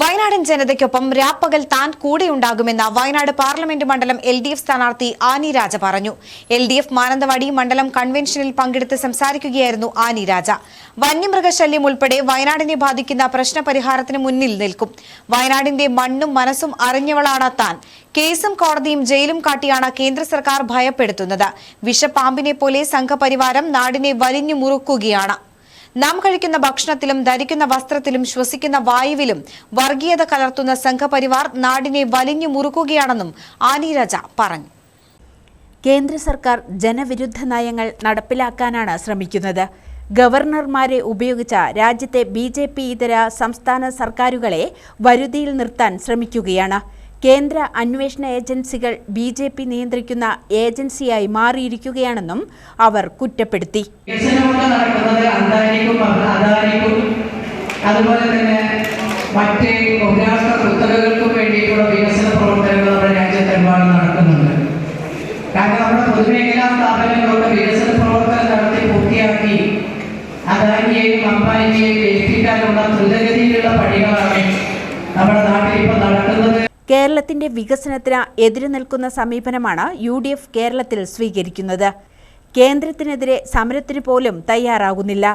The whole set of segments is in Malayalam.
വയനാടൻ ജനതയ്ക്കൊപ്പം രാപ്പകൽ താൻ കൂടെയുണ്ടാകുമെന്ന് വയനാട് പാർലമെന്റ് മണ്ഡലം എൽ ഡി എഫ് സ്ഥാനാർത്ഥി ആനി രാജ പറഞ്ഞു. എൽ ഡി എഫ് മാനന്തവാടി മണ്ഡലം കൺവെൻഷനിൽ പങ്കെടുത്ത് സംസാരിക്കുകയായിരുന്നു ആനി രാജ. വന്യമൃഗശല്യം ഉൾപ്പെടെ വയനാടിനെ ബാധിക്കുന്ന പ്രശ്നപരിഹാരത്തിന് മുന്നിൽ നിൽക്കും. വയനാടിന്റെ മണ്ണും മനസ്സും അറിഞ്ഞവളാണ് താൻ. കേസും കോടതിയും ജയിലും കാട്ടിയാണ് കേന്ദ്ര സർക്കാർ ഭയപ്പെടുത്തുന്നത്. വിഷപ്പാമ്പിനെ പോലെ സംഘപരിവാരം നാടിനെ വലിഞ്ഞു മുറുക്കുകയാണ്. നാം കഴിക്കുന്ന ഭക്ഷണത്തിലും ധരിക്കുന്ന വസ്ത്രത്തിലും ശ്വസിക്കുന്ന വായുവിലും വർഗീയത കലർത്തുന്ന സംഘപരിവാർ നാടിനെ വലിഞ്ഞു മുറുക്കുകയാണെന്നും ആനി രാജ പറഞ്ഞു. കേന്ദ്ര സർക്കാർ ജനവിരുദ്ധ നയങ്ങൾ നടപ്പിലാക്കാനാണ് ശ്രമിക്കുന്നത്. ഗവർണർമാരെ ഉപയോഗിച്ച രാജ്യത്തെ ബി ജെ പി ഇതര സംസ്ഥാന സർക്കാരുകളെ വരുതിയിൽ നിർത്താൻ ശ്രമിക്കുകയാണ്. കേന്ദ്ര അന്വേഷണ ഏജൻസികൾ ബി ജെ പി നിയന്ത്രിക്കുന്ന ഏജൻസിയായി മാറിയിരിക്കുകയാണെന്നും അവർ കുറ്റപ്പെടുത്തി. അതുപോലെ തന്നെ മറ്റ് ബഹുരാഷ്ട്ര കുത്തകകൾക്കും വേണ്ടിയിട്ടുള്ള വികസന പ്രവർത്തനങ്ങൾ നമ്മുടെ രാജ്യത്തെമ്പാടും നടക്കുന്നുണ്ട്. കാരണം നമ്മുടെ പൊതുമേഖലാ സ്ഥാപനങ്ങളൊക്കെ വികസന പ്രവർത്തനം നടത്തി പൂർത്തിയാക്കി അദാനിയെയും അംബാനിയെയും ഏൽപ്പിക്കാനുള്ള ദ്രുതഗതിയിലുള്ള പണികളാണ് നമ്മുടെ നാട്ടിൽ ഇപ്പോൾ നടക്കുന്നത്. കേരളത്തിന്റെ വികസനത്തിന് എതിര് നിൽക്കുന്ന സമീപനമാണ് യു ഡി എഫ് കേരളത്തിൽ സ്വീകരിക്കുന്നത്. കേന്ദ്രത്തിനെതിരെ സമരത്തിന് പോലും തയ്യാറാകുന്നില്ല.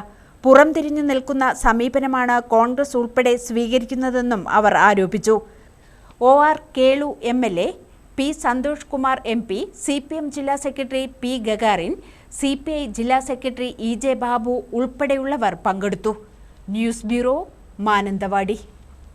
പുറംതിരിഞ്ഞു നിൽക്കുന്ന സമീപനമാണ് കോൺഗ്രസ് ഉൾപ്പെടെ സ്വീകരിക്കുന്നതെന്നും അവർ ആരോപിച്ചു. O R Kelu M L A P Santhosh Kumar M P C P M ജില്ലാ secretary P Gagarin C P I ജില്ലാ സെക്രട്ടറി ഇ ജെ ബാബു ഉൾപ്പെടെയുള്ളവർ പങ്കെടുത്തു. News bureau Mananthavady.